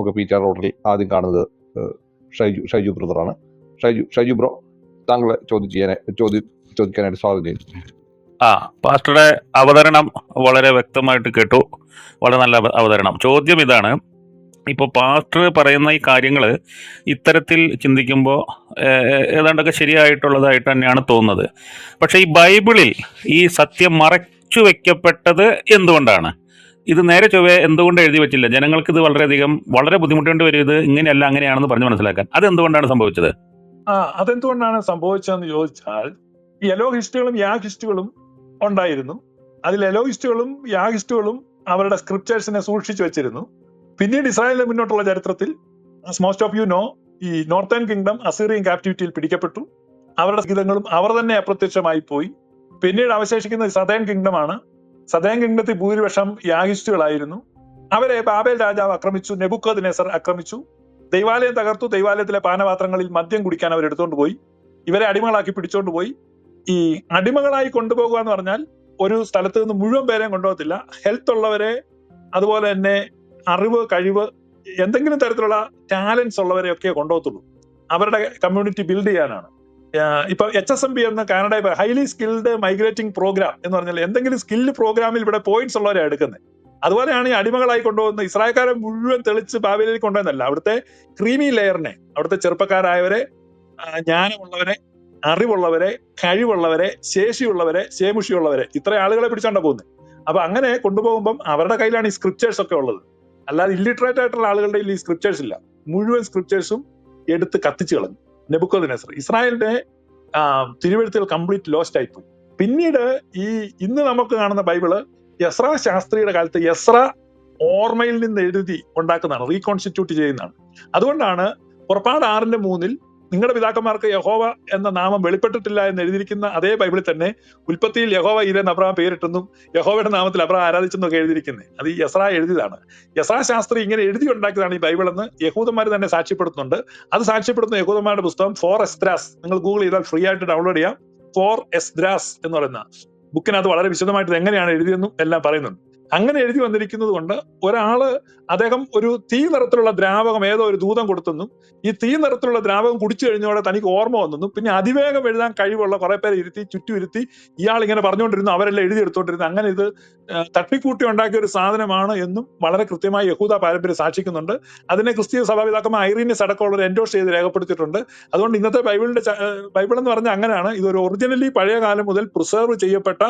നമുക്ക് P T R റോഡിൽ ആദ്യം കാണുന്നത് ഷൈജു ഷൈജു ബ്രദറാണ് ഷൈജു ഷൈജു ബ്രോ താങ്കളെ ചോദ്യം ചെയ്യാൻ ചോദ്യം ചോദിക്കാനായിട്ട് സ്വാഗതം ചെയ്യുന്നു. ആ പാസ്റ്ററുടെ അവതരണം വളരെ വ്യക്തമായിട്ട് കേട്ടു. വളരെ നല്ല അവതരണം. ചോദ്യം ഇതാണ് ഇപ്പോൾ പാസ്റ്റർ പറയുന്ന ഈ കാര്യങ്ങൾ ഇത്തരത്തിൽ ചിന്തിക്കുമ്പോൾ ഏതാണ്ടൊക്കെ ശരിയായിട്ടുള്ളതായിട്ട് തന്നെയാണ് തോന്നുന്നത്. പക്ഷേ ഈ ബൈബിളിൽ ഈ സത്യം മറച്ചു വെക്കപ്പെട്ടത് എന്തുകൊണ്ടാണ്? ഇത് നേരെ ചൊവ്വേ എന്തുകൊണ്ട് എഴുതി വെച്ചില്ല? ജനങ്ങൾക്ക് ഇത് വളരെയധികം വളരെ ബുദ്ധിമുട്ടേണ്ടി വരും ഇത് ഇങ്ങനെയല്ല അങ്ങനെയാണെന്ന് പറഞ്ഞ് മനസ്സിലാക്കാൻ. അത് എന്തുകൊണ്ടാണ് സംഭവിച്ചത്? ആ അതെന്തുകൊണ്ടാണ് സംഭവിച്ചതെന്ന് ചോദിച്ചാൽ ഈ എലോഹിസ്റ്റുകളും യാഹിസ്റ്റുകളും ഉണ്ടായിരുന്നു. അതിൽ എലോഹിസ്റ്റുകളും യാഹിസ്റ്റുകളും അവരുടെ സ്ക്രിപ്റ്റേഴ്സിനെ സൂക്ഷിച്ചു വെച്ചിരുന്നു. പിന്നീട് ഇസ്രായേലിന് മുന്നോട്ടുള്ള ചരിത്രത്തിൽ മോസ്റ്റ് ഓഫ് യു നോ ഈ നോർത്തേൺ കിങ്ഡം അസീറിയൻ ക്യാപ്റ്റിവിറ്റിയിൽ പിടിക്കപ്പെട്ടു. അവരുടെ ഗീതങ്ങളും അവർ തന്നെ അപ്രത്യക്ഷമായി പോയി. പിന്നീട് അവശേഷിക്കുന്ന സതേൺ കിങ്ഡം സദേൺ കിങ്ഡത്തിൽ ഭൂരിപക്ഷം യാഹിസ്റ്റുകളായിരുന്നു അവരെ ബാബേൽ രാജാവ് ആക്രമിച്ചു നെബുക്കോദ് നെസർ ആക്രമിച്ചു. ദൈവാലയം തകർത്തു ദൈവാലയത്തിലെ പാനപാത്രങ്ങളിൽ മദ്യം കുടിക്കാൻ അവർ എടുത്തുകൊണ്ട് പോയി. ഇവരെ അടിമകളാക്കി പിടിച്ചോണ്ട് പോയി. ഈ അടിമകളായി കൊണ്ടുപോകുക എന്ന് പറഞ്ഞാൽ ഒരു സ്ഥലത്ത് നിന്ന് മുഴുവൻ പേരെയും കൊണ്ടുപോകത്തില്ല. ഹെൽത്ത് ഉള്ളവരെ അതുപോലെ തന്നെ അറിവ് കഴിവ് എന്തെങ്കിലും തരത്തിലുള്ള ടാലൻസ് ഉള്ളവരെയൊക്കെ കൊണ്ടുപോകത്തുള്ളൂ. അവരുടെ കമ്മ്യൂണിറ്റി ബിൽഡ് ചെയ്യാനാണ്. ഇപ്പൊ എച്ച് എസ് എം ബി എന്ന Canada highly skilled migrating program എന്ന് പറഞ്ഞാൽ എന്തെങ്കിലും സ്കില്ല് പ്രോഗ്രാമിൽ ഇവിടെ പോയിന്റ്സ് ഉള്ളവരെ എടുക്കുന്നത് അതുപോലെയാണ് ഈ അടിമകളായി കൊണ്ടുപോകുന്ന ഇസ്രായേൽക്കാരെ മുഴുവൻ തെളിച്ച് ഭാവിയിലേക്ക് കൊണ്ടുവന്നല്ല അവിടുത്തെ ക്രീമി ലെയറിനെ അവിടുത്തെ ചെറുപ്പക്കാരായവരെ ജ്ഞാനമുള്ളവരെ അറിവുള്ളവരെ കഴിവുള്ളവരെ ശേഷിയുള്ളവരെ ശേമുഷിയുള്ളവരെ ഇത്ര ആളുകളെ പിടിച്ചോണ്ടാ പോകുന്നത് അപ്പൊ അങ്ങനെ കൊണ്ടുപോകുമ്പം അവരുടെ കയ്യിലാണ് ഈ സ്ക്രിപ്റ്റേഴ്സ് ഒക്കെ ഉള്ളത്. അല്ലാതെ ഇല്ലിറ്ററേറ്റ് ആയിട്ടുള്ള ആളുകളുടെ ഈ സ്ക്രിപ്റ്റേഴ്സ് ഇല്ല. മുഴുവൻ സ്ക്രിപ്റ്റേഴ്സും എടുത്ത് കത്തിച്ചു കളഞ്ഞു. നെബുക്കോദ് നെസർ ഇസ്രായേലിന്റെ തിരുവഴുത്തുകൾ കംപ്ലീറ്റ് ലോസ്റ്റ് ആയിപ്പോയി പിന്നീട് ഈ ഇന്ന് നമുക്ക് കാണുന്ന ബൈബിൾ യസ്ര ശാസ്ത്രിയുടെ കാലത്ത് യസ്ര ഓർമ്മയിൽ നിന്ന് എഴുതി ഉണ്ടാക്കുന്നതാണ് റീകോൺസ്റ്റിറ്റ്യൂട്ട് ചെയ്യുന്നതാണ്. അതുകൊണ്ടാണ് പുറപ്പാട് ആറിന്റെ മൂന്നിൽ നിങ്ങളുടെ പിതാക്കന്മാർക്ക് യഹോവ എന്ന നാമം വെളിപ്പെട്ടിട്ടില്ല എന്ന് എഴുതിയിരിക്കുന്ന അതേ ബൈബിളിൽ തന്നെ ഉൽപ്പത്തിയിൽ യഹോവ ഇരൻ അബ്രഹാം പേരിട്ടെന്നും യഹോവയുടെ നാമത്തിൽ അബ്രഹാം ആരാധിച്ചെന്നൊക്കെ എഴുതിയിരിക്കുന്നത്. അത് ഈ യസ്ര എഴുതിയതാണ്. യസ്ര ശാസ്ത്രി ഇങ്ങനെ എഴുതി ഉണ്ടാക്കിയതാണ് ഈ ബൈബിൾ എന്ന് യഹൂദന്മാർ തന്നെ സാക്ഷ്യപ്പെടുത്തുന്നുണ്ട്. അത് സാക്ഷ്യപ്പെടുത്തുന്ന യഹൂദന്മാരുടെ പുസ്തകം ഫോർ എസ്ദ്രാസ് നിങ്ങൾ ഗൂഗിൾ ചെയ്താൽ ഫ്രീ ആയിട്ട് ഡൗൺലോഡ് ചെയ്യാം. ഫോർ എസ്ദ്രാസ് എന്ന് പറയുന്ന ബുക്കിനകത്ത് വളരെ വിശദമായിട്ട് എങ്ങനെയാണ് എഴുതിയെന്നും എല്ലാം പറയുന്നുണ്ട്. അങ്ങനെ എഴുതി വന്നിരിക്കുന്നത് കൊണ്ട് ഒരാൾ അദ്ദേഹം ഒരു തീ നിറത്തിലുള്ള ദ്രാവകം ഏതോ ഒരു ദൂതം കൊടുത്തെന്നും. ഈ തീ നിറത്തിലുള്ള ദ്രാവകം കുടിച്ചു കഴിഞ്ഞോടെ തനിക്ക് ഓർമ്മ വന്നെന്നും പിന്നെ അതിവേഗം എഴുതാൻ കഴിവുള്ള കുറെ പേരെ ഇരുത്തി ചുറ്റും ഇരുത്തി ഇയാൾ ഇങ്ങനെ പറഞ്ഞുകൊണ്ടിരുന്നു. അവരെല്ലാം എഴുതി എടുത്തോണ്ടിരുന്നു അങ്ങനെ ഇത് തട്ടിക്കൂട്ടി ഉണ്ടാക്കിയ ഒരു സാധനമാണ് എന്നും വളരെ കൃത്യമായി യഹൂദ പാരമ്പര്യം സാക്ഷിക്കുന്നുണ്ട്. അതിനെ ക്രിസ്തീയ സഭാപിതാക്കന്മാർ ഐറീനിയസ് അടക്കമുള്ളവർ എൻഡോസ് ചെയ്ത് രേഖപ്പെടുത്തിയിട്ടുണ്ട്. അതുകൊണ്ട് ഇന്നത്തെ ബൈബിളിന്റെ ബൈബിൾ എന്ന് പറഞ്ഞാൽ അങ്ങനെയാണ്. ഇതൊരു ഒറിജിനലി പഴയ കാലം മുതൽ പ്രിസർവ് ചെയ്യപ്പെട്ട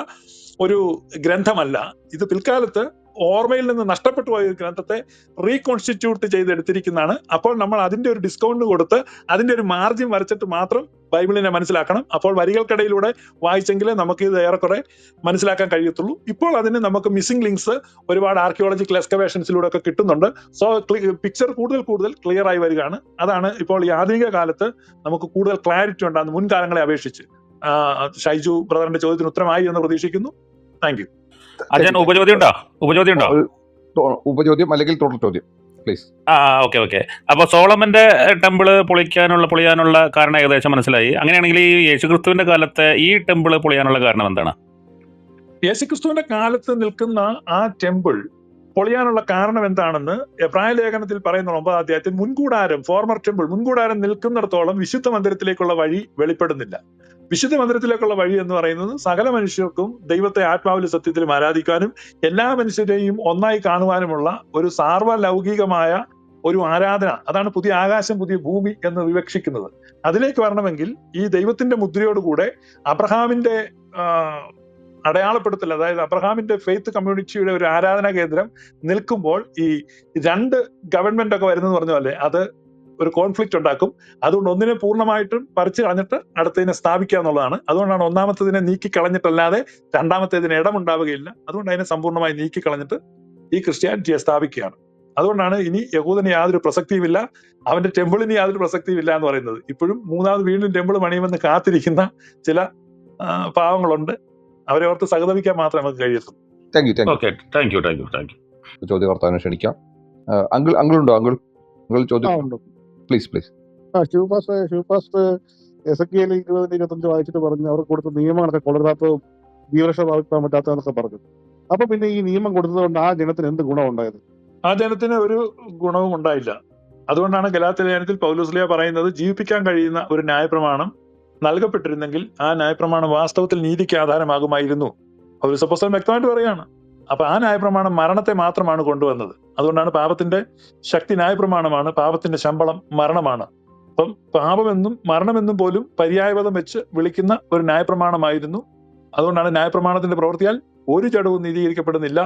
ഒരു ഗ്രന്ഥമല്ല. ഇത് പിൽക്കാലത്ത് ഓർമ്മയിൽ നിന്ന് നഷ്ടപ്പെട്ടു പോയ ഗ്രന്ഥത്തെ റീകോൺസ്റ്റിറ്റ്യൂട്ട് ചെയ്തെടുത്തിരിക്കുന്നതാണ്. അപ്പോൾ നമ്മൾ അതിന്റെ ഒരു ഡിസ്കൗണ്ട് കൊടുത്ത് അതിന്റെ ഒരു മാർജിൻ വരച്ചിട്ട് മാത്രം ബൈബിളിനെ മനസ്സിലാക്കണം. അപ്പോൾ വരികൾക്കിടയിലൂടെ വായിച്ചെങ്കിലേ നമുക്ക് ഇത് ഏറെക്കുറെ മനസ്സിലാക്കാൻ കഴിയത്തുള്ളൂ. ഇപ്പോൾ അതിന് നമുക്ക് മിസ്സിംഗ് ലിങ്ക്സ് ഒരുപാട് ആർക്കിയോളജിക്കൽ എക്സ്കവേഷൻസിലൂടെ ഒക്കെ കിട്ടുന്നുണ്ട് സോ പിക്ചർ കൂടുതൽ കൂടുതൽ ക്ലിയർ ആയി വരികയാണ്. അതാണ് ഇപ്പോൾ ഈ ആധുനിക കാലത്ത് നമുക്ക് കൂടുതൽ ക്ലാരിറ്റി ഉണ്ടാകുന്ന മുൻകാലങ്ങളെ അപേക്ഷിച്ച്. ഷൈജു ബ്രദറിന്റെ ചോദ്യത്തിന് ഉത്തരമായി എന്ന് പ്രതീക്ഷിക്കുന്നു. താങ്ക് ഉപജ്യോതി ഉപചോദ്യം ഉണ്ടോ ഉപചോദ്യം ഉണ്ടോ ഉപചോദ്യം അല്ലെങ്കിൽ തുടർ ചോദ്യം പ്ലീസ് ആ ഓക്കെ ഓക്കെ അപ്പോൾ സോളമന്റെ ടെമ്പിൾ പൊളിക്കാനുള്ള പൊളിയാനുള്ള കാരണം ഏകദേശം മനസ്സിലായി. അങ്ങനെയാണെങ്കിൽ ഈ യേശുക്രിസ്തുവിന്റെ കാലത്തെ ഈ ടെമ്പിൾ പൊളിയാനുള്ള കാരണം എന്താണ്? യേശുക്രിസ്തുവിന്റെ കാലത്ത് നിൽക്കുന്ന ആ ടെമ്പിൾ പൊളിയാനുള്ള കാരണം എന്താണെന്ന് എബ്രായ ലേഖനത്തിൽ പറയുന്ന ഒമ്പത് അധ്യായത്തിൽ മുൻകൂടാരം ഫോർമർ ടെമ്പിൾ മുൻകൂടാരം നിൽക്കുന്നിടത്തോളം വിശുദ്ധ മന്ദിരത്തിലേക്കുള്ള വഴി വെളിപ്പെടുന്നില്ല. വിശുദ്ധ മന്ദിരത്തിലേക്കുള്ള വഴി എന്ന് പറയുന്നത് സകല മനുഷ്യർക്കും ദൈവത്തെ ആത്മാവിൽ സത്യത്തിലും ആരാധിക്കാനും എല്ലാ മനുഷ്യരെയും ഒന്നായി കാണുവാനുമുള്ള ഒരു സാർവലൗകികമായ ഒരു ആരാധന. അതാണ് പുതിയ ആകാശം പുതിയ ഭൂമി എന്ന് വിവക്ഷിക്കുന്നത്. അതിലേക്ക് വരണമെങ്കിൽ ഈ ദൈവത്തിന്റെ മുദ്രയോടുകൂടെ അബ്രഹാമിന്റെ അടയാളപ്പെടുത്തൽ അതായത് അബ്രഹാമിന്റെ ഫെയ്ത്ത് കമ്മ്യൂണിറ്റിയുടെ ഒരു ആരാധനാ കേന്ദ്രം നിൽക്കുമ്പോൾ ഈ രണ്ട് ഗവൺമെന്റ് ഒക്കെ വരുന്നെന്ന് പറഞ്ഞ പോലെ അത് ഒരു കോൺഫ്ലിക്റ്റ് ഉണ്ടാക്കും. അതുകൊണ്ട് ഒന്നിനെ പൂർണമായിട്ടും പറിച്ചു കളഞ്ഞിട്ട് അടുത്തതിനെ സ്ഥാപിക്കുക എന്നുള്ളതാണ്. അതുകൊണ്ടാണ് ഒന്നാമത്തതിനെ നീക്കി കളഞ്ഞിട്ടല്ലാതെ രണ്ടാമത്തേതിന് ഇടമുണ്ടാവുകയില്ല. അതുകൊണ്ട് അതിനെ സമ്പൂർണമായി നീക്കി കളഞ്ഞിട്ട് ഈ ക്രിസ്ത്യാനിറ്റിയെ സ്ഥാപിക്കുകയാണ്. അതുകൊണ്ടാണ് ഇനി യഹൂദന് യാതൊരു പ്രസക്തിയുമില്ല. അവന്റെ ടെമ്പിളിന് യാതൊരു പ്രസക്തിയുമില്ല എന്ന് പറയുന്നത്. ഇപ്പോഴും മൂന്നാമത് വീണ്ടും ടെമ്പിൾ പണിയുമെന്ന് കാത്തിരിക്കുന്ന ചില പാവങ്ങളുണ്ട്. അവരെ ഓർത്ത് സഹതപിക്കാൻ മാത്രമേ നമുക്ക് കഴിയത്തുള്ളൂ. Thank you thank okay thank you thank you thank you you ചോദ്യകർത്താവിനെ ക്ഷണിക്കാം. അങ്കിൾ അങ്കിളുണ്ടോ അങ്കിൾ? അങ്കിൾ ചോദ്യം ഉണ്ട്. Please please. ആ ശിവപാസ്റ്റ് ശിവപാസ്റ്റ് എസ് കെ എൽ ഇരുപതിന് ഇരുപത്തഞ്ച് വായിച്ചിട്ട് പറഞ്ഞു അവർക്ക് കൊടുത്ത നിയമങ്ങളൊക്കെ കൊള്ളരുതാത്തതും ജീവരക്ഷ ഭാവിക്കാൻ പറ്റാത്തതെന്നൊക്കെ പറഞ്ഞു. അപ്പൊ പിന്നെ ഈ നിയമം കൊടുത്തതുകൊണ്ട് ആ ജനത്തിന് എന്ത് ഗുണം ഉണ്ടായത്? ആ ജനത്തിന് ഒരു ഗുണവും ഉണ്ടായില്ല. അതുകൊണ്ടാണ് ഗലാത്ത ലേഖനത്തിൽ പൗലോസ്ലിയ പറയുന്നത് ജീവിപ്പിക്കാൻ കഴിയുന്ന ഒരു ന്യായപ്രമാണം നൽകപ്പെട്ടിരുന്നെങ്കിൽ ആ ന്യായപ്രമാണം വാസ്തവത്തിൽ നീതിക്ക് ആധാരമാകുമായിരുന്നു. പൗരസപ്പോസ്തലൻ വ്യക്തമായിട്ട് പറയാണ് അപ്പൊ ആ ന്യായപ്രമാണം മരണത്തെ മാത്രമാണ് കൊണ്ടുവന്നത്. അതുകൊണ്ടാണ് പാപത്തിന്റെ ശക്തി ന്യായപ്രമാണമാണ് പാപത്തിന്റെ ശമ്പളം മരണമാണ്. അപ്പം പാപമെന്നും മരണമെന്നും പോലും പര്യായപദം വെച്ച് വിളിക്കുന്ന ഒരു ന്യായപ്രമാണമായിരുന്നു. അതുകൊണ്ടാണ് ന്യായപ്രമാണത്തിന്റെ പ്രവൃത്തിയാൽ ഒരു ചടവും നീതീകരിക്കപ്പെടുന്നില്ല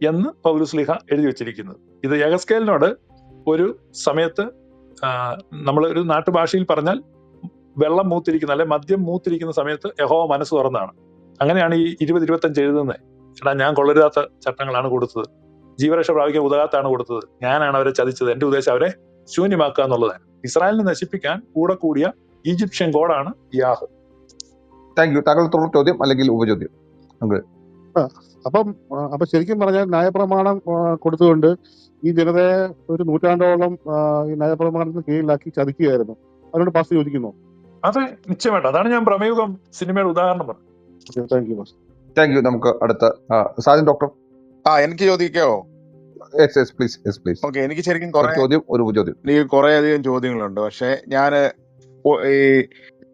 എന്ന് പൗലുസ്ലിഹ എഴുതി വെച്ചിരിക്കുന്നത്. ഇത് യഗസ്കേലിനോട് ഒരു സമയത്ത് നമ്മൾ ഒരു നാട്ടുഭാഷയിൽ പറഞ്ഞാൽ വെള്ളം മൂത്തിരിക്കുന്ന അല്ലെ മദ്യം മൂത്തിരിക്കുന്ന സമയത്ത് യഹോ മനസ്സ് തുറന്നാണ് അങ്ങനെയാണ് ഈ ഇരുപത് ഇരുപത്തഞ്ച് എഴുതുന്നത് എടാ ഞാൻ കൊള്ളരുതാത്ത ചട്ടങ്ങളാണ് കൊടുത്തത്. ജീവരക്ഷ പ്രാപിക്കാൻ ഉതകാത്താണ് കൊടുത്തത്. ഞാനാണ് അവരെ ചതിച്ചത്. എന്റെ ഉദ്ദേശം അവരെ ശൂന്യമാക്കുക എന്നുള്ളതാണ്. ഇസ്രായേലിനെ നശിപ്പിക്കാൻ കൂടെ കൂടിയ ഈജിപ്ഷ്യൻ ഗോഡാണ് യാഹ്. താങ്ക് യു താങ്കൾ തുടർ ചോദ്യം അല്ലെങ്കിൽ ഉപചോദ്യം? അപ്പം അപ്പൊ ശരിക്കും പറഞ്ഞാൽ ന്യായപ്രമാണം കൊടുത്തുകൊണ്ട് ഈ ജനതയെ ഒരു നൂറ്റാണ്ടോളം ഈ ന്യായപ്രമാണത്തിന് കീഴിലാക്കി ചതിക്കുകയായിരുന്നു. അതിനോട് പാസ് യോജിക്കുന്നു? അതെ നിശ്ചയമായിട്ട്. അതാണ് ഞാൻ പ്രമേയുഗം സിനിമയുടെ ഉദാഹരണം പറഞ്ഞത്. താങ്ക് യു താങ്ക് യു നമുക്ക് അടുത്ത സാജൻ ഡോക്ടർ ആ എനിക്ക് ചോദിക്കാവോ yes yes please yes please okay എനിക്ക് ശരിക്കും കുറേ ചോദ്യം ഒരു ചോദ്യം. എനിക്ക് കുറെ അധികം ചോദ്യങ്ങളുണ്ട്. പക്ഷെ ഞാൻ ഈ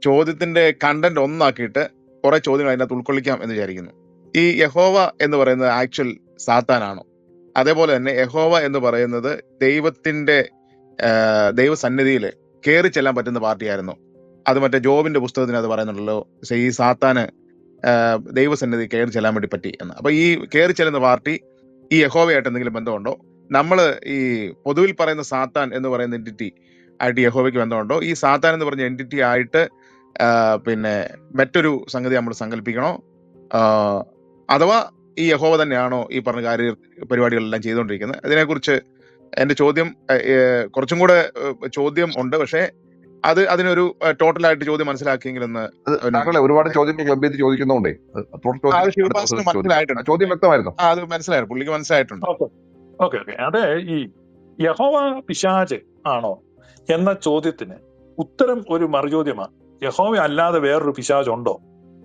ചോദ്യത്തിന്റെ കണ്ടന്റ് ഒന്നാക്കിയിട്ട് കുറെ ചോദ്യങ്ങൾ അതിനകത്ത് ഉൾക്കൊള്ളിക്കാം എന്ന് വിചാരിക്കുന്നു. ഈ യഹോവ എന്ന് പറയുന്നത് ആക്ച്വൽ സാത്താനാണോ. അതേപോലെ തന്നെ യഹോവ എന്ന് പറയുന്നത് ദൈവത്തിന്റെ ദൈവസന്നിധിയിൽ കയറി ചെല്ലാൻ പറ്റുന്ന പാർട്ടിയായിരുന്നു. അത് മറ്റേ ജോബിന്റെ പുസ്തകത്തിന് അത് പറയുന്നുണ്ടല്ലോ ഈ സാത്താന് ദൈവസന്നിധി കയറി ചെല്ലാൻ വേണ്ടി പറ്റി എന്ന്. അപ്പൊ ഈ കയറി ചെല്ലുന്ന പാർട്ടി ഈ യഹോവയായിട്ട് എന്തെങ്കിലും ബന്ധമുണ്ടോ? നമ്മൾ ഈ പൊതുവിൽ പറയുന്ന സാത്താൻ എന്ന് പറയുന്ന എന്റിറ്റി ആയിട്ട് യഹോവയ്ക്ക് ബന്ധമുണ്ടോ? ഈ സാത്താൻ എന്ന് പറഞ്ഞ എന്റിറ്റി ആയിട്ട് പിന്നെ മറ്റൊരു സംഗതി നമ്മൾ സങ്കല്പിക്കണോ? അഥവാ ഈ യഹോവ തന്നെയാണോ ഈ പറഞ്ഞ കാര്യ പരിപാടികളെല്ലാം ചെയ്തുകൊണ്ടിരിക്കുന്നത്? അതിനെക്കുറിച്ച് എന്റെ ചോദ്യം കുറച്ചും കൂടെ ചോദ്യം ഉണ്ട്. പക്ഷേ അത് അതിനൊരു ടോട്ടലായിട്ട് ചോദ്യം മനസ്സിലാക്കിയെങ്കിലൊന്ന് ഒരുപാട് ചോദ്യങ്ങൾ ക്ലബ് ചെയ്ത് ചോദിക്കുന്നതുകൊണ്ടേ ചോദ്യം. മനസ്സിലായിട്ടുണ്ട്. ചോദ്യം വ്യക്തമായിരുന്നു? അത് മനസ്സിലായിരുന്നു പുള്ളിക്ക് മനസ്സിലായിട്ടുണ്ട്. Okay okay okay. അതെ ഈ യഹോവ പിശാജ് ആണോ എന്ന ചോദ്യത്തിന് ഉത്തരം ഒരു മറുചോദ്യമാണ്. യഹോവ അല്ലാതെ വേറൊരു പിശാജ് ഉണ്ടോ?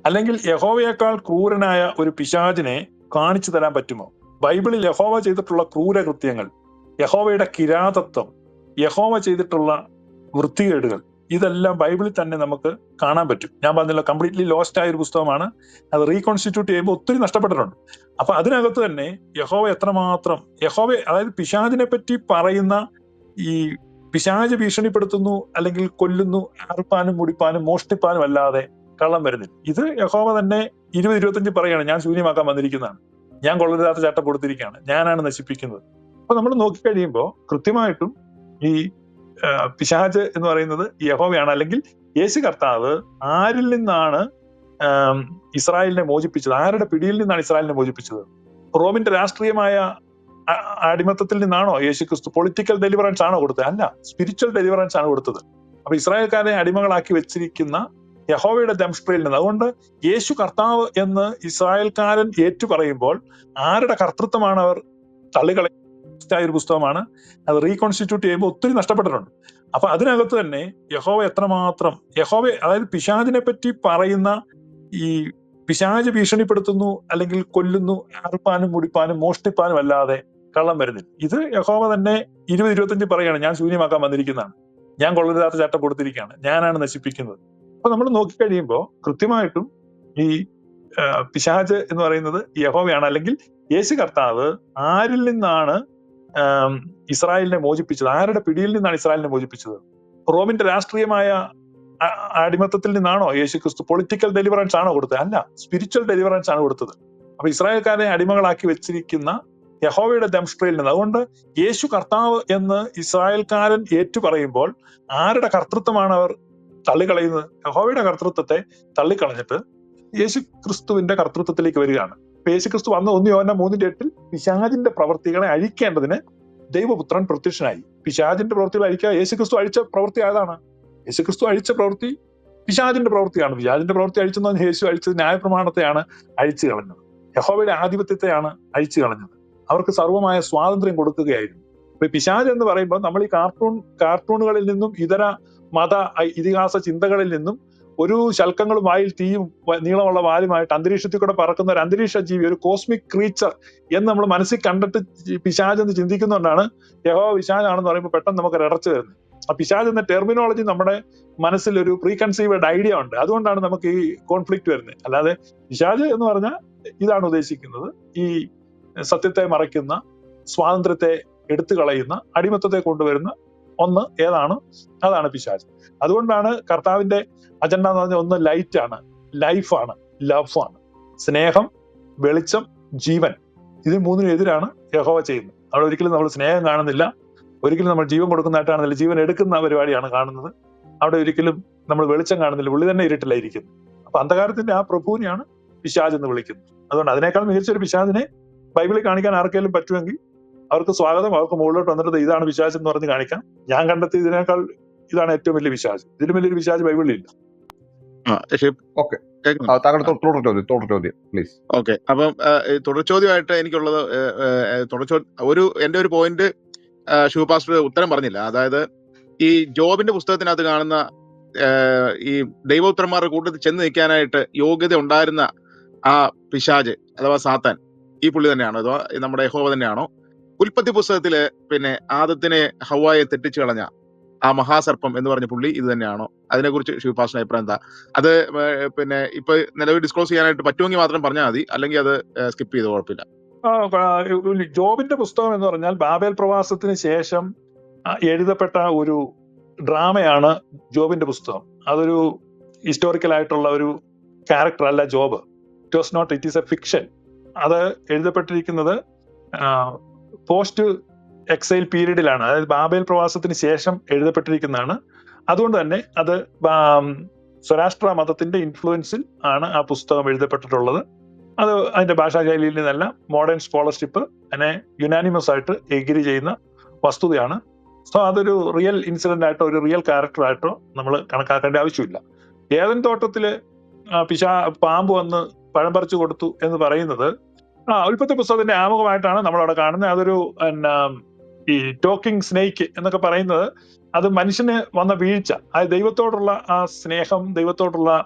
അല്ലെങ്കിൽ യഹോവയേക്കാൾ ക്രൂരനായ ഒരു പിശാജിനെ കാണിച്ചു തരാൻ പറ്റുമോ? ബൈബിളിൽ യഹോവ ചെയ്തിട്ടുള്ള ക്രൂരകൃത്യങ്ങൾ യഹോവയുടെ കിരാതത്വം യഹോവ ചെയ്തിട്ടുള്ള വൃത്തികേടുകൾ. ഇതെല്ലാം ബൈബിളിൽ തന്നെ നമുക്ക് കാണാൻ പറ്റും. ഞാൻ പറഞ്ഞില്ല കംപ്ലീറ്റ്ലി ലോസ്റ്റ് ആയ ഒരു പുസ്തകമാണ്. അത് റീകോൺസ്റ്റിറ്റ്യൂട്ട് ചെയ്യുമ്പോൾ ഒത്തിരി നഷ്ടപ്പെട്ടിട്ടുണ്ട്. അപ്പൊ അതിനകത്ത് തന്നെ യഹോവ എത്രമാത്രം യഹോവ അതായത് പിശാജിനെ പറ്റി പറയുന്ന ഈ പിശാജ് ഭീഷണിപ്പെടുത്തുന്നു അല്ലെങ്കിൽ കൊല്ലുന്നു അറുപ്പാനും മുടിപ്പാനും മോഷ്ടിപ്പാനും അല്ലാതെ കള്ളം വരുന്നില്ല. ഇത് യഹോവ തന്നെ ഇരുപത് ഇരുപത്തഞ്ച് പറയാണ് ഞാൻ ശൂന്യമാക്കാൻ വന്നിരിക്കുന്നതാണ്. ഞാൻ കൊള്ളരുതാത്ത ചട്ടം കൊടുത്തിരിക്കുകയാണ്. ഞാനാണ് നശിപ്പിക്കുന്നത്. അപ്പൊ നമ്മൾ നോക്കിക്കഴിയുമ്പോൾ കൃത്യമായിട്ടും ഈ ആ, പിശാച് എന്ന് പറയുന്നത് യഹോവയാണ്. അല്ലെങ്കിൽ യേശു കർത്താവ് ആരിൽ നിന്നാണ് ഇസ്രായേലിനെ മോചിപ്പിച്ചത്? ആരുടെ പിടിയിൽ നിന്നാണ് ഇസ്രായേലിനെ മോചിപ്പിച്ചത്? റോമിന്റെ രാഷ്ട്രീയമായ അടിമത്തത്തിൽ നിന്നാണോ യേശു ക്രിസ്തു പൊളിറ്റിക്കൽ ഡെലിവറൻസ് ആണോ കൊടുത്തത്? അല്ല സ്പിരിച്വൽ ഡെലിവറൻസ് ആണ് കൊടുത്തത്. അപ്പൊ ഇസ്രായേൽക്കാരെ അടിമകളാക്കി വെച്ചിരിക്കുന്ന യഹോവയുടെ ദംഷ്ട്രയിൽ നിന്ന്. അതുകൊണ്ട് യേശു കർത്താവ് എന്ന് ഇസ്രായേൽക്കാരൻ ഏറ്റു പറയുമ്പോൾ ആരുടെ കർത്തൃത്വമാണ് അവർ തള്ളിക്കളയ ഒരു പുസ്തകമാണ്. അത് റീകോൺസ്റ്റിറ്റ്യൂട്ട് ചെയ്യുമ്പോൾ ഒത്തിരി നഷ്ടപ്പെട്ടിട്ടുണ്ട്. അപ്പൊ അതിനകത്ത് തന്നെ യഹോവ എത്രമാത്രം യഹോവ അതായത് പിശാചിനെ പറ്റി പറയുന്ന ഈ പിശാജ് ഭീഷണിപ്പെടുത്തുന്നു അല്ലെങ്കിൽ കൊല്ലുന്നു അറുപ്പാനും മുടിപ്പാനും മോഷ്ടിപ്പാനും അല്ലാതെ കള്ളം വരുന്നില്ല. ഇത് യഹോവ തന്നെ ഇരുപത് ഇരുപത്തഞ്ച് പറയാണ് ഞാൻ ശൂന്യമാക്കാൻ വന്നിരിക്കുന്നതാണ്. ഞാൻ കൊള്ളരുതാത്ത ചട്ടം കൊടുത്തിരിക്കുകയാണ്. ഞാനാണ് നശിപ്പിക്കുന്നത്. അപ്പൊ നമ്മൾ നോക്കിക്കഴിയുമ്പോൾ കൃത്യമായിട്ടും ഈ പിശാജ് എന്ന് പറയുന്നത് യഹോവയാണ് അല്ലെങ്കിൽ യേശു കർത്താവ് ആരിൽ നിന്നാണ് ഇസ്രായേലിനെ മോചിപ്പിച്ചത്. ആരുടെ പിടിയിൽ നിന്നാണ് ഇസ്രായേലിനെ മോചിപ്പിച്ചത്? റോമിന്റെ രാഷ്ട്രീയമായ അടിമത്തത്തിൽ നിന്നാണോ യേശു ക്രിസ്തു പൊളിറ്റിക്കൽ ഡെലിവറൻസ് ആണോ കൊടുത്തത്? അല്ല സ്പിരിച്വൽ ഡെലിവറൻസ് ആണ് കൊടുത്തത്. അപ്പൊ ഇസ്രായേൽക്കാരെ അടിമകളാക്കി വെച്ചിരിക്കുന്ന യഹോവയുടെ ദംഷ്ട്രയിൽ നിന്ന്. അതുകൊണ്ട് യേശു കർത്താവ് എന്ന് ഇസ്രായേൽക്കാരൻ ഏറ്റു പറയുമ്പോൾ ആരുടെ കർത്തൃത്വമാണ് അവർ തള്ളിക്കളയുന്നത്? യഹോവയുടെ കർത്തൃത്വത്തെ തള്ളിക്കളഞ്ഞിട്ട് യേശു ക്രിസ്തുവിന്റെ കർത്തൃത്വത്തിലേക്ക് വരികയാണ്. ഇപ്പൊ യേശു ക്രിസ്തു വന്ന ഒന്ന് യോന മൂന്നിന്റെ എട്ടിൽ പിശാജിന്റെ പ്രവർത്തികളെ അഴിക്കേണ്ടതിന് ദൈവപുത്രൻ പ്രത്യക്ഷനായി. പിശാജിന്റെ പ്രവൃത്തികൾ അഴിക്കുക യേശുക്രിസ്തു അഴിച്ച പ്രവൃത്തി ആയതാണ്. യേശുക്രിസ്തു അഴിച്ച പ്രവൃത്തി പിശാജിന്റെ പ്രവൃത്തിയാണ്. പിശാജിന്റെ പ്രവൃത്തി അഴിച്ചെന്ന് യേശു അഴിച്ചത് ന്യായപ്രമാണത്തെയാണ് അഴിച്ചു കളഞ്ഞത്. യഹോവയുടെ ആധിപത്യത്തെയാണ് അഴിച്ചു കളഞ്ഞത്. അവർക്ക് സർവമായ സ്വാതന്ത്ര്യം കൊടുക്കുകയായിരുന്നു. അപ്പൊ പിശാജ് എന്ന് പറയുമ്പോൾ നമ്മൾ ഈ കാർട്ടൂൺ കാർട്ടൂണുകളിൽ നിന്നും ഇതര മത ഇതിഹാസ ചിന്തകളിൽ നിന്നും ഒരു ശൽക്കങ്ങളും വായിൽ തീയും നീളമുള്ള വാലുമായിട്ട് അന്തരീക്ഷത്തിൽ കൂടെ പറക്കുന്ന ഒരു അന്തരീക്ഷ ജീവി ഒരു കോസ്മിക് ക്രീച്ചർ എന്ന് നമ്മൾ മനസ്സിൽ കണ്ടിട്ട് പിശാജ് എന്ന് ചിന്തിക്കുന്നതുകൊണ്ടാണ് യഹോ പിശാജാണെന്ന് പറയുമ്പോൾ പെട്ടെന്ന് നമുക്ക് ഇടർച്ച വരുന്നത് ആ പിശാജ് എന്ന ടെർമിനോളജി നമ്മുടെ മനസ്സിൽ ഒരു പ്രീ കൺസീവ്ഡ് ഐഡിയ ഉണ്ട്. അതുകൊണ്ടാണ് നമുക്ക് ഈ കോൺഫ്ലിക്റ്റ് വരുന്നത്. അല്ലാതെ പിശാജ് എന്ന് പറഞ്ഞാൽ ഇതാണ് ഉദ്ദേശിക്കുന്നത്. ഈ സത്യത്തെ മറയ്ക്കുന്ന സ്വാതന്ത്ര്യത്തെ എടുത്തു കളയുന്ന അടിമത്തത്തെ കൊണ്ടുവരുന്ന ഒന്ന് ഏതാണ്? അതാണ് പിശാച്. അതുകൊണ്ടാണ് കർത്താവിന്റെ അജണ്ട എന്ന് പറഞ്ഞാൽ ഒന്ന് ലൈറ്റ് ആണ്. ലൈഫാണ് ആണ്. സ്നേഹം വെളിച്ചം ജീവൻ. ഇത് മൂന്നിനും എതിരാണ് യഹോവ ചെയ്യുന്നത്. അവിടെ ഒരിക്കലും നമ്മൾ സ്നേഹം കാണുന്നില്ല. ഒരിക്കലും നമ്മൾ ജീവൻ കൊടുക്കുന്നതായിട്ടാണെന്നില്ല ജീവൻ എടുക്കുന്ന പരിപാടിയാണ് കാണുന്നത്. അവിടെ ഒരിക്കലും നമ്മൾ വെളിച്ചം കാണുന്നില്ല. ഉള്ളി തന്നെ ഇരുട്ടിലായിരിക്കുന്നു. അപ്പൊ അന്ധകാരത്തിന്റെ ആ പ്രഭുവിനെയാണ് പിശാജ് എന്ന് വിളിക്കുന്നത്. അതുകൊണ്ട് അതിനേക്കാൾ മികച്ചൊരു പിശാജിനെ ബൈബിളിൽ കാണിക്കാൻ ആർക്കെങ്കിലും പറ്റുമെങ്കിൽ അവർക്ക് സ്വാഗതം അവർക്ക് മുകളിലോട്ട് വന്നിട്ട് ഇതാണ് വിശ്വാസം എന്ന് പറഞ്ഞ് കാണിക്കാം. ഞാൻ കണ്ടെത്തി ഇതിനേക്കാൾ ഇതാണ് ഏറ്റവും വലിയ വിശ്വാസം. ഇതിലും വലിയൊരു വിശ്വാസം ബൈബിളിൽ ഇല്ല. തുടർ ചോദ്യം തുടർ ചോദ്യം പ്ലീസ്. ഓക്കെ. അപ്പം തുടർ ചോദ്യമായിട്ട് എനിക്കുള്ളത് ഏ, ഏ, ഏ, തുടർ ചോദ്യം ഒരു എന്റെ ഒരു പോയിന്റ് ഷൂ പാസ്റ്റർ ഉത്തരം പറഞ്ഞില്ല. അതായത് ഈ ജോബിന്റെ പുസ്തകത്തിനകത്ത് കാണുന്ന ഈ ദൈവോത്തരന്മാരുടെ കൂട്ടത്തിൽ ചെന്ന് നിൽക്കാനായിട്ട് യോഗ്യത ഉണ്ടായിരുന്ന ആ പിശാജ് അഥവാ സാത്താൻ ഈ പുള്ളി തന്നെയാണോ? അഥവാ നമ്മുടെ യഹോവ തന്നെയാണോ? ഉൽപ്പത്തി പുസ്തകത്തിലെ പിന്നെ ആദത്തിനെ ഹവായെ തെറ്റിച്ചു കളഞ്ഞ ആ മഹാസർപ്പം എന്ന് പറഞ്ഞ പുള്ളി ഇത് തന്നെയാണോ? അതിനെക്കുറിച്ച് ശിവപാസിന്റെ അഭിപ്രായം എന്താ? അത് പിന്നെ ഇപ്പൊ നിലവിൽ ഡിസ്ക്ലോസ് ചെയ്യാനായിട്ട് പറ്റുമെങ്കിൽ മാത്രം പറഞ്ഞാൽ മതി. അല്ലെങ്കിൽ അത് സ്കിപ്പ് ചെയ്ത് കുഴപ്പമില്ല. ജോബിന്റെ പുസ്തകം എന്ന് പറഞ്ഞാൽ ബാബേൽ പ്രവാസത്തിന് ശേഷം എഴുതപ്പെട്ട ഒരു ഡ്രാമയാണ് ജോബിന്റെ പുസ്തകം. അതൊരു ഹിസ്റ്റോറിക്കൽ ആയിട്ടുള്ള ഒരു ക്യാരക്ടർ അല്ല job. It was not it is a fiction അത് എഴുതപ്പെട്ടിരിക്കുന്നത് പോസ്റ്റ് എക്സൈൽ പീരീഡിലാണ്. അതായത് ബാബേൽ പ്രവാസത്തിന് ശേഷം എഴുതപ്പെട്ടിരിക്കുന്നതാണ്. അതുകൊണ്ട് തന്നെ അത് സ്വരാഷ്ട്ര മതത്തിന്റെ ഇൻഫ്ലുവൻസിൽ ആണ് ആ പുസ്തകം എഴുതപ്പെട്ടിട്ടുള്ളത്. അത് അതിന്റെ ഭാഷാശൈലിയിൽ നിന്നല്ല മോഡേൺ സ്കോളർഷിപ്പ് അതിനെ യുനാനിമസ് ആയിട്ട് എഗ്രി ചെയ്യുന്ന വസ്തുതയാണ്. സോ അതൊരു റിയൽ ഇൻസിഡന്റ് ആയിട്ടോ ഒരു റിയൽ ക്യാരക്ടർ ആയിട്ടോ നമ്മൾ കണക്കാക്കേണ്ട ആവശ്യമില്ല. ഏതൻ തോട്ടത്തിൽ പിശാ പാമ്പ് വന്ന് പഴം പറിച്ചു കൊടുത്തു എന്ന് പറയുന്നത് ആ ഉൽപ്പത്തി പുസ്തകത്തിന്റെ ആമുഖമായിട്ടാണ് നമ്മളവിടെ കാണുന്നത്. അതൊരു എന്നാ, ഈ ടോക്കിംഗ് സ്നേക്ക് എന്നൊക്കെ പറയുന്നത്. അത് മനുഷ്യന് വന്ന വീഴ്ച. ആ ദൈവത്തോടുള്ള ആ സ്നേഹം ദൈവത്തോടുള്ള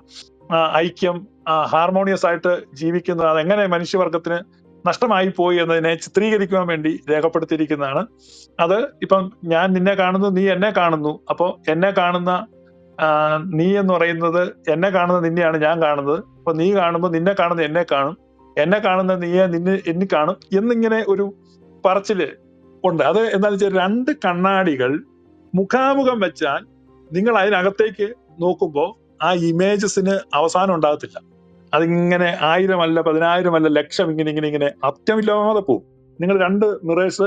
ഐക്യം ഹാർമോണിയസ് ആയിട്ട് ജീവിക്കുന്നത് അതെങ്ങനെ മനുഷ്യവർഗത്തിന് നഷ്ടമായി പോയി എന്നതിനെ ചിത്രീകരിക്കുവാൻ വേണ്ടി രേഖപ്പെടുത്തിയിരിക്കുന്നതാണ്. അത് ഇപ്പം ഞാൻ നിന്നെ കാണുന്നു നീ എന്നെ കാണുന്നു. അപ്പോൾ എന്നെ കാണുന്ന നീ എന്ന് പറയുന്നത് എന്നെ കാണുന്ന നിന്നെയാണ് ഞാൻ കാണുന്നത്. അപ്പൊ നീ കാണുമ്പോൾ നിന്നെ കാണുന്ന എന്നെ കാണും. എന്നെ കാണുന്ന നീയെ നിന്നെ എന്നി കാണും എന്നിങ്ങനെ ഒരു പറച്ചിൽ ഉണ്ട്. അത് എന്താണെന്ന് വെച്ചാൽ രണ്ട് കണ്ണാടികൾ മുഖാമുഖം വെച്ചാൽ നിങ്ങൾ അതിനകത്തേക്ക് നോക്കുമ്പോൾ ആ ഇമേജസിന് അവസാനം ഉണ്ടാകത്തില്ല. അതിങ്ങനെ ആയിരം അല്ല പതിനായിരം അല്ല ലക്ഷം ഇങ്ങനെ ഇങ്ങനെ ഇങ്ങനെ അത്യമില്ലാതെ പോവും. നിങ്ങൾ രണ്ട് മിറേഴ്സ്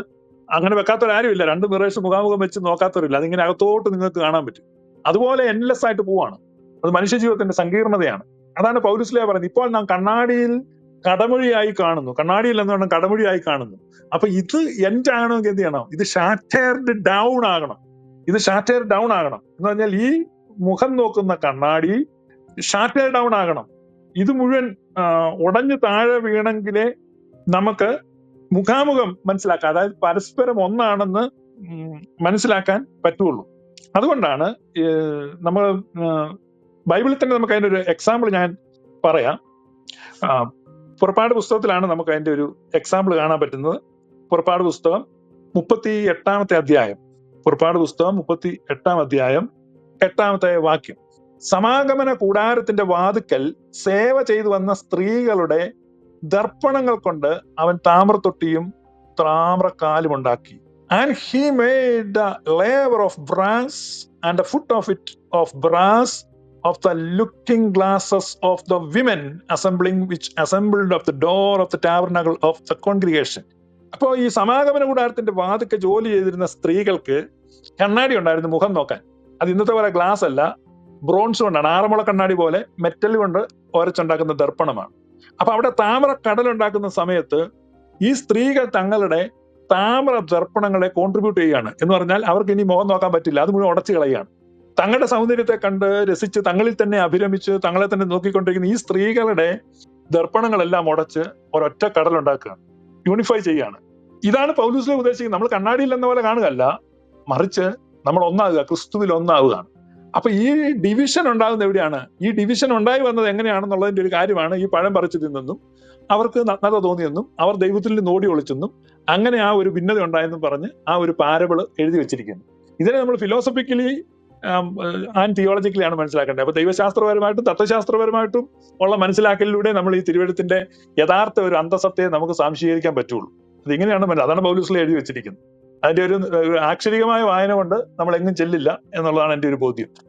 അങ്ങനെ വെക്കാത്തവരാരുമില്ല. രണ്ട് മിറേഴ്സ് മുഖാമുഖം വെച്ച് നോക്കാത്തവരില്ല. അതിങ്ങനെ അകത്തോട്ട് നിങ്ങൾക്ക് കാണാൻ പറ്റും. അതുപോലെ എൻലെസ് ആയിട്ട് പോവാണ്. അത് മനുഷ്യ ജീവിതത്തിന്റെ സങ്കീർണതയാണ്. അതാണ് പൗരുസ്ലിയ പറയുന്നത്. ഇപ്പോൾ നാം കണ്ണാടിയിൽ കടമൊഴിയായി കാണുന്നു. കണ്ണാടിയിൽ എന്ന് പറഞ്ഞാൽ കടമൊഴിയായി കാണുന്നു. അപ്പൊ ഇത് എൻഡ് ആകണമെങ്കിൽ എന്ത് ചെയ്യണം? ഇത് ഷാറ്റേർഡ് ഡൗൺ ആകണം. ഇത് ഷാറ്റേർഡ് ഡൗൺ ആകണം. എന്ന് പറഞ്ഞാൽ ഈ മുഖം നോക്കുന്ന കണ്ണാടി ഷാറ്റേർഡ് ഡൗൺ ആകണം. ഇത് മുഴുവൻ ഉടഞ്ഞു താഴെ വീണെങ്കിലേ നമുക്ക് മുഖാമുഖം മനസ്സിലാക്കാം. അതായത് പരസ്പരം ഒന്നാണെന്ന് മനസ്സിലാക്കാൻ പറ്റുള്ളൂ. അതുകൊണ്ടാണ് നമ്മൾ ബൈബിളിൽ തന്നെ നമുക്ക് അതിന്റെ ഒരു എക്സാമ്പിൾ ഞാൻ പറയാം. പുറപ്പാട് പുസ്തകത്തിലാണ് നമുക്ക് അതിന്റെ ഒരു എക്സാമ്പിൾ കാണാൻ പറ്റുന്നത്. പുറപ്പാട് പുസ്തകം മുപ്പത്തി എട്ടാമത്തെ അധ്യായം. പുറപ്പാട് പുസ്തകം മുപ്പത്തി എട്ടാം അധ്യായം എട്ടാമത്തെ വാക്യം. സമാഗമന കൂടാരത്തിന്റെ വാതുക്കൽ സേവ ചെയ്തു വന്ന സ്ത്രീകളുടെ ദർപ്പണങ്ങൾ കൊണ്ട് അവൻ താമ്രത്തൊട്ടിയും താമ്രക്കാലും ഉണ്ടാക്കി. And he the laver of brass and the foot of it of brass of the looking glasses of the women assembling which assembled of the door of the tabernacle of the congregation അപ്പോൾ ഈ സമാഗമന കൂടാരത്തിന്റെ വാതിക്ക് ജോലി ചെയ്തിരുന്ന സ്ത്രീകൾക്ക് കണ്ണാടി ഉണ്ടായിരുന്നു മുഖം നോക്കാൻ. അത് ഇന്നത്തെ പോലെ ഗ്ലാസ് അല്ല ബ്രോൺസ് കൊണ്ടാണ് ആറന്മുള കണ്ണാടി പോലെ മെറ്റൽ കൊണ്ട് ഒരച്ചുണ്ടാക്കുന്ന ദർപ്പണമാണ്. അപ്പൊ അവിടെ താമര കടലുണ്ടാക്കുന്ന സമയത്ത് ഈ സ്ത്രീകൾ തങ്ങളുടെ താമര ദർപ്പണങ്ങളെ കോൺട്രിബ്യൂട്ട് ചെയ്യുകയാണ് എന്ന് പറഞ്ഞാൽ അവർക്ക് ഇനി മുഖം നോക്കാൻ പറ്റില്ല അത് മുഴുവൻ ഉടച്ചു കളയുകയാണ്. തങ്ങളുടെ സൗന്ദര്യത്തെ കണ്ട് രസിച്ച് തങ്ങളിൽ തന്നെ അഭിരമിച്ച് തങ്ങളെ തന്നെ നോക്കിക്കൊണ്ടിരിക്കുന്ന ഈ സ്ത്രീകളുടെ ദർപ്പണങ്ങളെല്ലാം ഉടച്ച് ഒരൊറ്റ കടലുണ്ടാക്കുകയാണ് യൂണിഫൈ ചെയ്യാണ് ഇതാണ് പൗലൂസിലെ ഉദ്ദേശിക്കുന്നത്. നമ്മൾ കണ്ണാടിയിൽ എന്ന പോലെ കാണുകയല്ല മറിച്ച് നമ്മൾ ഒന്നാകുക ക്രിസ്തുവിൽ ഒന്നാവുകയാണ് അപ്പൊ ഈ ഡിവിഷൻ ഉണ്ടാകുന്നത് എവിടെയാണ്? ഈ ഡിവിഷൻ ഉണ്ടായി വന്നത് എങ്ങനെയാണെന്നുള്ളതിന്റെ ഒരു കാര്യമാണ് ഈ പഴം പറിച്ചു തിന്നെന്നും അവർക്ക് നഗ്നത തോന്നിയെന്നും അവർ ദൈവത്തിൽ നിന്ന് ഓടി ഒളിച്ചെന്നും അങ്ങനെ ആ ഒരു ഭിന്നത ഉണ്ടായെന്നും പറഞ്ഞ് ആ ഒരു പാരബിൾ എഴുതി വെച്ചിരിക്കുന്നു. ഇതിനെ നമ്മൾ ഫിലോസഫിക്കലി ആൻഡ് തിയോളജിക്കലിയാണ് മനസ്സിലാക്കേണ്ടത്. അപ്പൊ ദൈവശാസ്ത്രപരമായിട്ടും തത്വശാസ്ത്രപരമായിട്ടും ഉള്ള മനസ്സിലാക്കലിലൂടെ നമ്മൾ ഈ തിരുവഴുത്തിന്റെ യഥാർത്ഥ ഒരു അന്തസത്തയെ നമുക്ക് സംശീകരിക്കാൻ പറ്റുള്ളൂ. അത് ഇങ്ങനെയാണ് അതാണ് പൗലൂസിൽ എഴുതി വെച്ചിരിക്കുന്നത്. അതിന്റെ ഒരു ഒരു ആക്ഷരികമായ വായന കൊണ്ട് നമ്മൾ എങ്ങും ചെല്ലില്ല എന്നുള്ളതാണ് എന്റെ ഒരു ബോധ്യം.